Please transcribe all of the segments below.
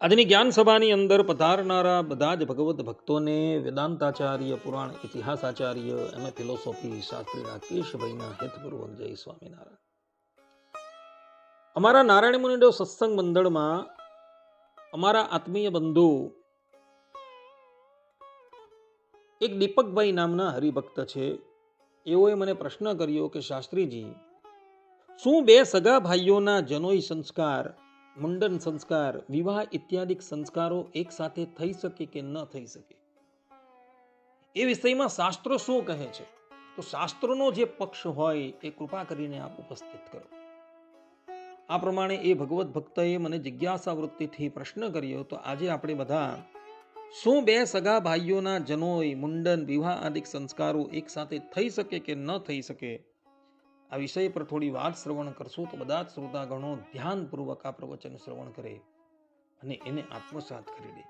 આજની જ્ઞાન સભાની અંદર પધારનારા બધા જ ભગવત ભક્તોને વેદાંતાચાર્ય, પુરાણ ઇતિહાસાચાર્ય, એમ. ફિલોસોફી શાસ્ત્રી રાકેશભાઈના હેતપૂર્વક જય સ્વામિનારાયણ. અમારા નારાયણ મુનિડો સત્સંગ મંડળમાં અમારા આત્મીય બંધુ એક દીપકભાઈ નામના હરિભક્ત છે. એઓએ મને પ્રશ્ન કર્યો કે શાસ્ત્રીજી, શું બે સગા ભાઈઓના જનોઈ સંસ્કાર મુંડન સંસ્કાર, વિવાહ ઇત્યાદિ સંસ્કારો એક સાથે થઈ શકે કે ન થઈ શકે? એ વિષયમાં શાસ્ત્રો શું કહે છે? તો શાસ્ત્રોનો જે પક્ષ હોય, એ કૃપા કરીને આપ ઉપસ્થિત કરો. આ પ્રમાણે એ ભગવત ભક્તએ મને જિજ્ઞાસા વૃત્તિથી પ્રશ્ન કર્યો, તો આજે આપણે બધા શું બે સગા ભાઈઓના જનોય મુંડન, વિવાહ આદિક સંસ્કારો એક સાથે થઈ શકે કે ન થઈ શકે? આ વિષય પર થોડી વાત શ્રવણ કરશું તો બધા જ શ્રોતાગણો ધ્યાનપૂર્વક આ પ્રવચન શ્રવણ કરે અને એને આત્મસાત કરી દે.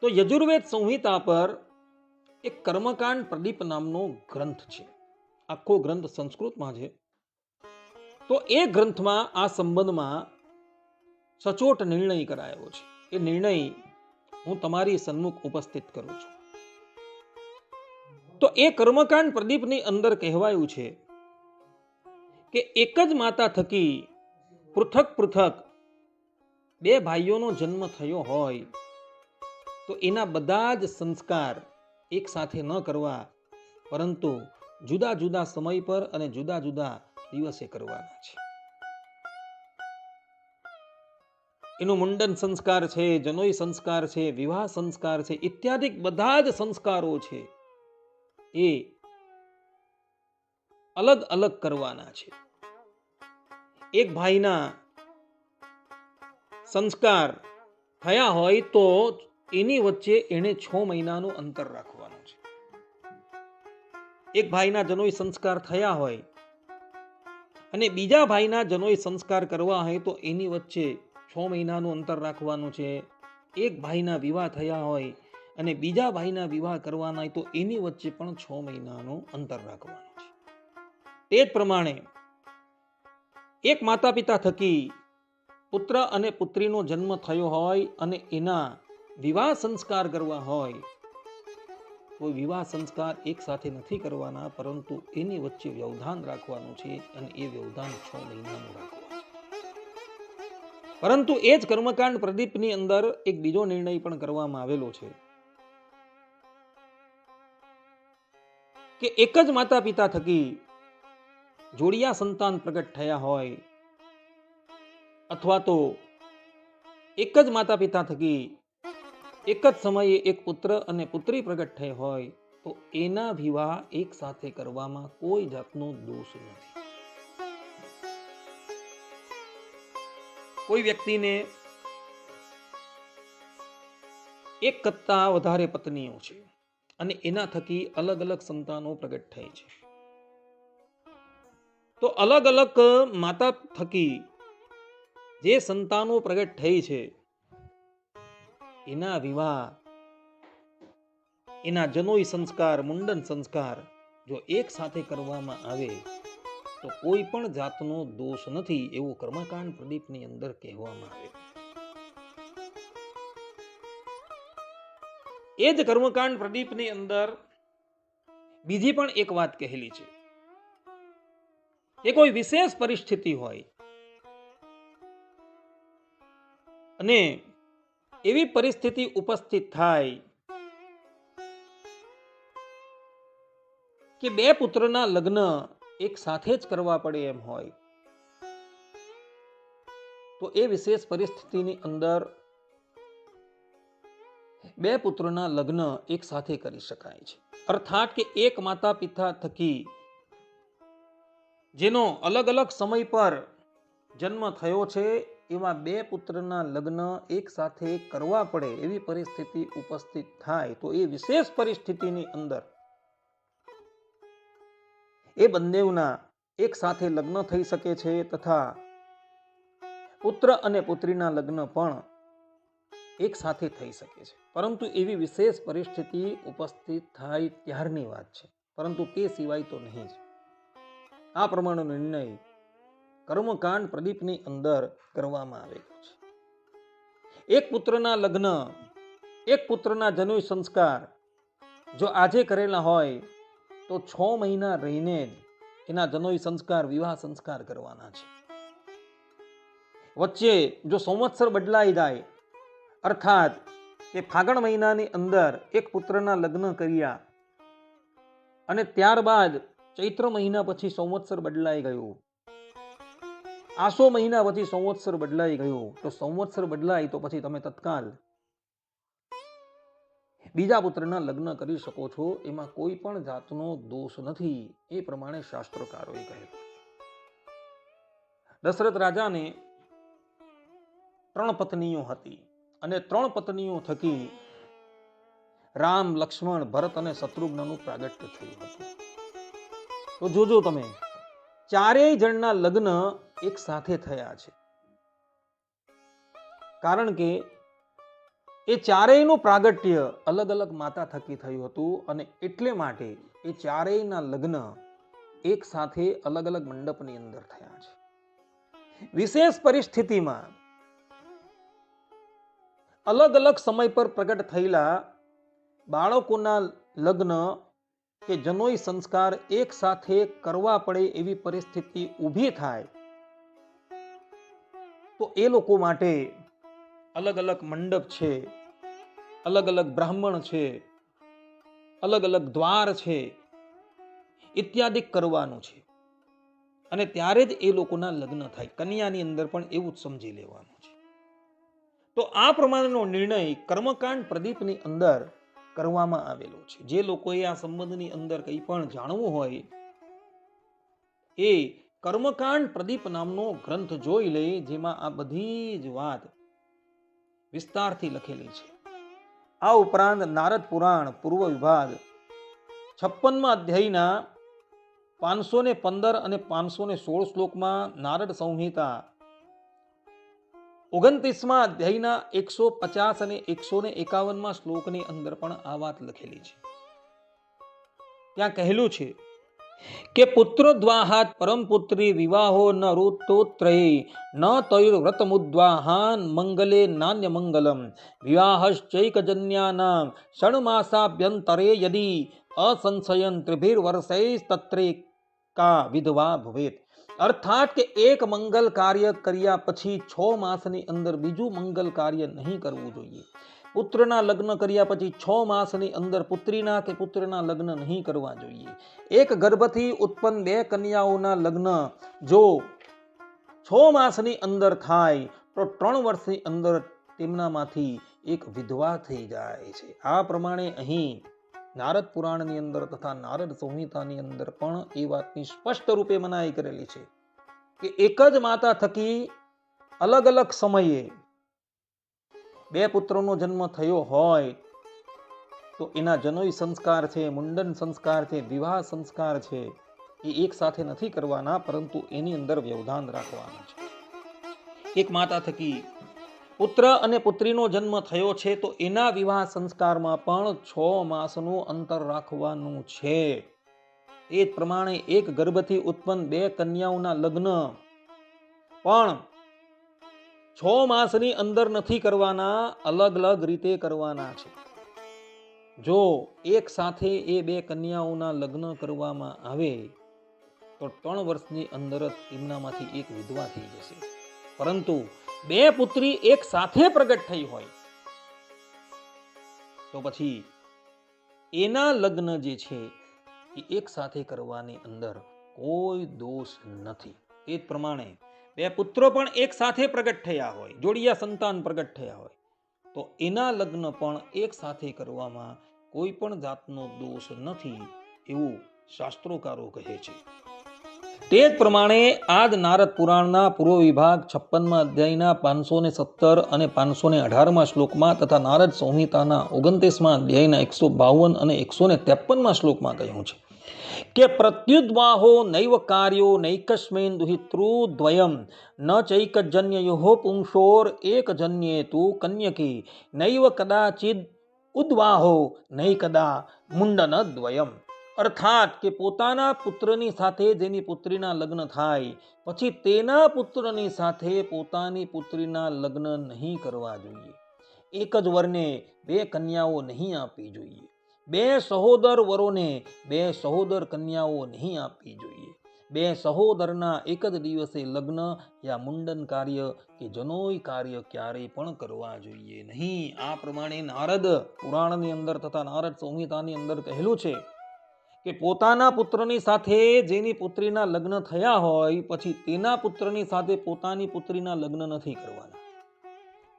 તો યજુર્વેદ સંહિતા પર એક કર્મકાંડ પ્રદીપ નામનો ગ્રંથ છે. આખો ગ્રંથ સંસ્કૃતમાં છે. તો એ ગ્રંથમાં આ સંબંધમાં સચોટ નિર્ણય કરાયો છે. એ નિર્ણય હું તમારી સન્મુખ ઉપસ્થિત કરું છું. તો એ કર્મકાંડ પ્રદીપની અંદર કહેવાયું છે કે એક જ માતા થકી પૃથક પૃથક બે ભાઈઓનો જન્મ થયો હોય, તો એના બધા જ સંસ્કાર એક સાથે ન કરવા, પરંતુ જુદા જુદા સમય પર અને જુદા જુદા દિવસે કરવાના છે. એનું મુંડન સંસ્કાર છે, જનોઈ સંસ્કાર છે, વિવાહ સંસ્કાર છે ઇત્યાદિ બધા જ સંસ્કારો છે, એ અલગ અલગ કરવાના છે. એક ભાઈના સંસ્કાર થયા હોય તો એની વચ્ચે એને છ મહિનાનું અંતર રાખવાનું છે. એક ભાઈના જનોઈ સંસ્કાર થયા હોય અને બીજા ભાઈના જનોઈ સંસ્કાર કરવા હોય તો એની વચ્ચે છ મહિનાનું અંતર રાખવાનું છે. એક ભાઈના વિવાહ થયા હોય અને બીજા ભાઈના વિવાહ કરવાના હોય તો એની વચ્ચે પણ છ મહિનાનું અંતર રાખવાનું તે જ પ્રમાણે એક માતા પિતા થકી પુત્ર અને પુત્રીનો જન્મ થયો હોય અને એના વિવાહ સંસ્કાર કરવા હોય તો વિવાહ સંસ્કાર એક સાથે નથી કરવાના, પરંતુ એની વચ્ચે વ્યવધાન રાખવાનું છે અને એ વ્યવધાન છ મહિનાનું રાખવાનું પરંતુ એ જ કર્મકાંડ પ્રદીપની અંદર એક બીજો નિર્ણય પણ કરવામાં આવેલો છે કે એક જ માતા પિતા થકી જોડિયા સંતાન પ્રગટ થયા હોય અથવા તો એક જ માતા પિતા થકી એક જ સમયે એક પુત્ર અને પુત્રી પ્રગટ થઈ હોય, તો એના વિવાહ એક સાથે કરવામાં કોઈ જાતનો દોષ નથી. કોઈ વ્યક્તિને એક કરતા વધારે પત્નીઓ છે અને એના થકી અલગ અલગ સંતાનો પ્રગટ થાય છે. તો અલગ અલગ માતા થકી જે સંતાનો પ્રગટ થઈ છે, એના વિવાહ, એના જનોઈ સંસ્કાર, મુંડન સંસ્કાર જો એક સાથે કરવામાં આવે, તો કોઈ પણ જાતનો દોષ નથી એવું કર્મકાંડ પ્રદીપની અંદર કહેવામાં આવે એ જ કર્મકાંડ પ્રદીપની અંદર બીજી પણ એક વાત કહેલી છે. કે કોઈ વિશેષ પરિસ્થિતિ હોય. અને એવી પરિસ્થિતિ ઉપસ્થિત થાય કે બે પુત્રના લગ્ન એક સાથે જ કરવા પડે એમ હોય. તો એ વિશેષ પરિસ્થિતિની અંદર બે પુત્રના લગ્ન એક સાથે કરી શકાય છે. અર્થાત કે એક માતા પિતા થકી જેનો અલગ અલગ સમય પર જન્મ થયો છે, એવા બે પુત્રના લગ્ન એક સાથે કરવા પડે એવી પરિસ્થિતિ ઉપસ્થિત થાય. તો એ વિશેષ પરિસ્થિતિની અંદર એ બંનેવના એક સાથે લગ્ન થઈ શકે છે તથા પુત્ર અને પુત્રીના લગ્ન પણ એક સાથે થઈ શકે છે. પરંતુ એવી વિશેષ પરિસ્થિતિ ઉપસ્થિત થાય ત્યારની વાત છે. પરંતુ તે સિવાય તો નહીં જ. આ પ્રમાણેનો નિર્ણય કર્મકાંડ પ્રદીપની અંદર કરવામાં આવેલો છે. એક પુત્રના લગ્ન, એક પુત્રના જનોઈ સંસ્કાર જો આજે કરેલા હોય, તો છ મહિના રહીને જ એના જનોઈ સંસ્કાર, વિવાહ સંસ્કાર કરવાના છે. વચ્ચે જો સંવત્સર બદલાઈ જાય, અર્થાત કે ફાગણ મહિનાની અંદર એક પુત્રના લગ્ન કર્યા અને ત્યારબાદ ચૈત્ર મહિના પછી સંવત્સર બદલાઈ ગયો. આસો મહિના પછી સંવત્સર બદલાઈ ગયો. તો સંવત્સર બદલાય તો પછી તમે તત્કાલ બીજા પુત્રના લગ્ન કરી શકો છો. એમાં કોઈ પણ જાતનો દોષ નથી. એ પ્રમાણે શાસ્ત્રકારોએ કહેલું દશરથ રાજાને ત્રણ પત્નીઓ હતી. અને ત્રણ પત્નીઓ થકી રામ, લક્ષ્મણ, ભરત અને શત્રુઘ્નનું પ્રાગટ્ય થયું હતું. તો જોજો તમે, ચારેય જણના લગ્ન એક સાથે થયા છે. કારણ કે એ ચારેયનું પ્રાગટ્ય અલગ અલગ માતા થકી થયું હતું અને એટલે માટે એ ચારેયના લગ્ન એક સાથે અલગ અલગ મંડપની અંદર થયા છે. વિશેષ પરિસ્થિતિમાં અલગ અલગ સમય પર પ્રગટ થયેલા બાળકોના લગ્ન કે જનોઈ સંસ્કાર એક સાથે કરવા પડે એવી પરિસ્થિતિ ઊભી થાય. તો એ લોકો માટે અલગ અલગ મંડપ છે, અલગ અલગ બ્રાહ્મણ છે, અલગ અલગ દ્વાર છે, ઇત્યાદિ કરવાનું છે. અને ત્યારે જ એ લોકોના લગ્ન થાય. કન્યાની અંદર પણ એવું જ સમજી લેવાનું છે. તો આ પ્રમાણેનો નિર્ણય કર્મકાંડ પ્રદીપની અંદર કરવામાં આવેલો છે. જે લોકોએ આ સંબંધની અંદર કંઈ પણ જાણવું હોય, એ કર્મકાંડ પ્રદીપ નામનો ગ્રંથ જોઈ લે, જેમાં આ બધી જ વાત વિસ્તારથી લખેલી છે. આ ઉપરાંત નારદ પુરાણ, પૂર્વ વિભાગ, છપ્પનમાં અધ્યાયના પાંચસો ને પંદર અને પાંચસો ને સોળ શ્લોકમાં નારદ સંહિતા ઓગણત્રીસમાં અધ્યાયના એકસો પચાસ અને એકસો ને એકાવનમાં શ્લોકની અંદર પણ આ વાત લખેલી છે. ત્યાં કહેલું છે કે પુત્ર દ્વાહાત પરમ પુત્રી વિવાહો ન ઋતોત્રયે ન તૈર વ્રતમુદ્વાહાન મંગલે નાન્ય મંગલમ, વિવાહશ્ચૈકજન્યાનામ ષણમાસાભ્યંતરે યદી, અસંશયન ત્રિભિર્વર્ષૈસ્તત્રે કા વિધવા ભવેત. અર્થાત કે એક મંગલ કાર્ય કર્યા પછી છ માસની અંદર બીજું મંગલ કાર્ય નહીં કરવું જોઈએ. પુત્રના લગ્ન કર્યા પછી છ માસની અંદર પુત્રીના કે પુત્રના લગ્ન નહીં કરવા જોઈએ. એક ગર્ભથી ઉત્પન્ન બે કન્યાઓના લગ્ન જો છ માસની અંદર થાય, તો ત્રણ વર્ષની અંદર તેમનામાંથી એક વિધવા થઈ જાય છે. આ પ્રમાણે અહીં નારદ પુરાણની અંદર તથા નારદ સંહિતાની અંદર પણ એ વાતની સ્પષ્ટ રૂપે મનાઈ કરેલી છે કે એક જ માતા થકી અલગ અલગ સમયે બે પુત્રોનો જન્મ થયો હોય તો એના જનોઈ સંસ્કાર છે, મુંડન સંસ્કાર છે, વિવાહ સંસ્કાર છે, એ એક સાથે નથી કરવાના, પરંતુ એની અંદર વ્યવધાન રાખવાના છે. એક માતા થકી પુત્ર અને પુત્રીનો જન્મ થયો છે, તો એના વિવાહ સંસ્કારમાં પણ છ માસનું અંતર રાખવાનું છે. એ જ પ્રમાણે એક ગર્ભથી ઉત્પન્ન બે કન્યાઓના લગ્ન. પણ છ માસની અંદર નથી કરવાના, અલગ અલગ રીતે કરવાના છે. જો એક સાથે એ બે કન્યાઓના લગ્ન કરવામાં આવે, તો ત્રણ વર્ષની અંદર જ તેમનામાંથી એક વિધવા થઈ જશે. પરંતુ બે પુત્રી એક સાથે પ્રગટ થઈ હોય. તો પછી એના લગ્ન જે છે, એ એક સાથે કરવાની અંદર કોઈ દોષ નથી. એ જ પ્રમાણે બે પુત્રો પણ એક સાથે પ્રગટ થયા હોય, જોડિયા સંતાન પ્રગટ થયા હોય, તો એના લગ્ન પણ એક સાથે કરવામાં કોઈ પણ જાતનો દોષ નથી એવું શાસ્ત્રોકારો કહે છે. તે જ પ્રમાણે આદ નારદ પુરાણના પૂર્વ વિભાગ છપ્પનમાં અધ્યાયના પાંચસો ને સત્તર અને પાંચસો ને અઢારમાં શ્લોકમાં તથા નારદ સંહિતાના ઓગણત્રીસમાં અધ્યાયના એકસો બાવન અને એકસો ને ત્રેપનમાં શ્લોકમાં કહ્યું છે કે પ્રત્યુદ્વાહો નૈવ કાર્યો નૈકસ્મેન દુહિતૃદ્વયમ ન ચૈકજન્યયો પુંસોર એકજન્યે તુ કન્યકી, નૈવ કદાચિદ ઉદ્વાહો નૈકદા મુંડન દ્વયમ. અર્થાત કે પોતાના પુત્રની સાથે જેની પુત્રીના લગ્ન થાય, પછી તેના પુત્રની સાથે પોતાની પુત્રીના લગ્ન નહીં કરવા જોઈએ. એક જ વરને બે કન્યાઓ નહીં આપવી જોઈએ. બે સહોદર વરોને બે સહોદર કન્યાઓ નહીં આપવી જોઈએ. બે સહોદરના એક જ દિવસે લગ્ન યા મુંડન કાર્ય કે જનોય કાર્ય ક્યારેય પણ કરવા જોઈએ નહીં. આ પ્રમાણે નારદ પુરાણની અંદર તથા નારદ સંહિતાની અંદર કહેલું છે કે પોતાના પુત્રની સાથે જેની પુત્રીના લગ્ન થયા હોય, પછી તેના પુત્રની સાથે પોતાની પુત્રીના લગ્ન નથી કરવાના.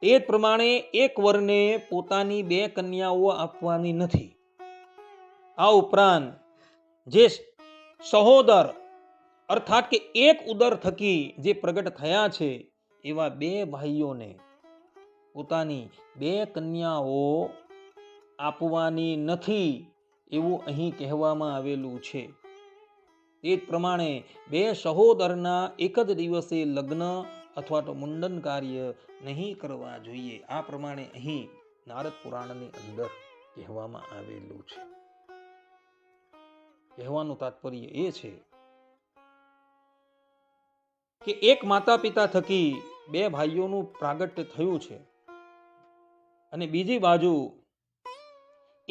એ જ પ્રમાણે એક વરને પોતાની બે કન્યાઓ આપવાની નથી. આ ઉપરાંત જે સહોદર, અર્થાત કે એક ઉદર થકી જે પ્રગટ થયા છે, એવા બે ભાઈઓને પોતાની બે કન્યાઓ આપવાની નથી. એવું અહીં કહેવામાં આવેલું છે. એ જ પ્રમાણે બે સહોદરના એક જ દિવસે લગ્ન અથવા તો મુંડન કાર્ય નહીં કરવા જોઈએ. આ પ્રમાણે અહીં નારદ પુરાણની અંદર કહેવામાં આવેલું છે. કહેવાનું તાત્પર્ય એ છે કે એક માતા પિતા થકી બે ભાઈઓનું પ્રાગટ્ય થયું છે અને બીજી બાજુ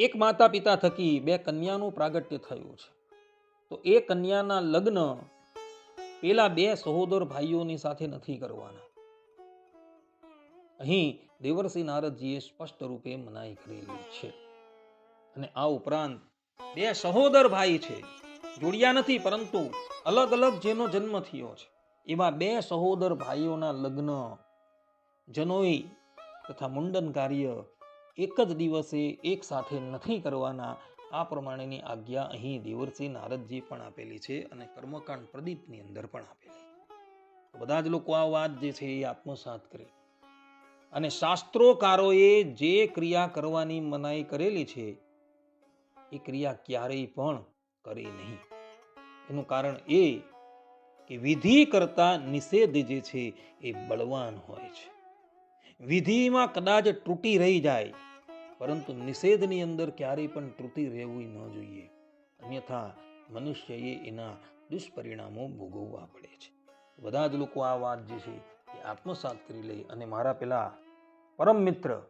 એક માતા પિતા થકી બે કન્યાનું પ્રાગટ્ય થયું છે. તો એ કન્યાના લગ્ન પેલા બે સહોદર ભાઈઓની સાથે નથી કરવાના. અહીં દેવર્ષિ નારદજીએ સ્પષ્ટ રૂપે મનાઈ કરેલી છે. અને આ ઉપરાંત બે સહોદર ભાઈ છે, જોડિયા નથી, પરંતુ અલગ અલગ જેનો જન્મ થયો છે. એવા બે સહોદર ભાઈઓના લગ્ન જનોઈ તથા મુંડન કાર્ય એક જ દિવસે એક સાથે નથી કરવાના. આ પ્રમાણેની આજ્ઞા અહીં દેવરસિંહ નારદજી પણ આપેલી છે અને કર્મકાંડ પ્રદીપની અંદર પણ આપેલી બધા જ લોકો આ વાત જે છે એ આત્મસાત કરે. અને શાસ્ત્રોકારોએ જે ક્રિયા કરવાની મનાઈ કરેલી છે, એ ક્રિયા ક્યારેય પણ કરે નહીં. એનું કારણ એ કે વિધિ કરતા નિષેધ જે છે એ બળવાન હોય છે. વિધિમાં કદાચ તૂટી રહી જાય પરંતુ નિષેધની અંદર ક્યારેય પણ તૃતિ રહેવી ન જોઈએ. અન્યથા મનુષ્યએ એના દુષ્પરિણામો ભોગવવા પડે છે. બધા જ લોકો આ વાત જે છે એ આત્મસાત કરી લે અને મારા પેલા પરમ મિત્ર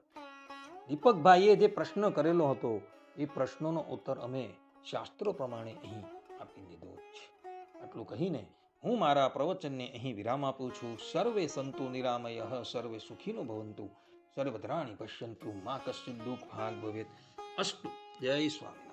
દીપકભાઈએ જે પ્રશ્ન કરેલો હતો એ પ્રશ્નોનો ઉત્તર અમે શાસ્ત્રો પ્રમાણે અહીં આપી દીધો છે. આટલું કહીને હું મારા પ્રવચનને અહીં વિરામ આપું છું. સર્વે સંતુ નિરામય, સર્વે સુખીનો ભવંતુ. સર્વદ્રાણી પશ્યંતુ મા કશ્ચિત દુઃખ ભાગ ભવેત અસ્તુ જય સ્વામી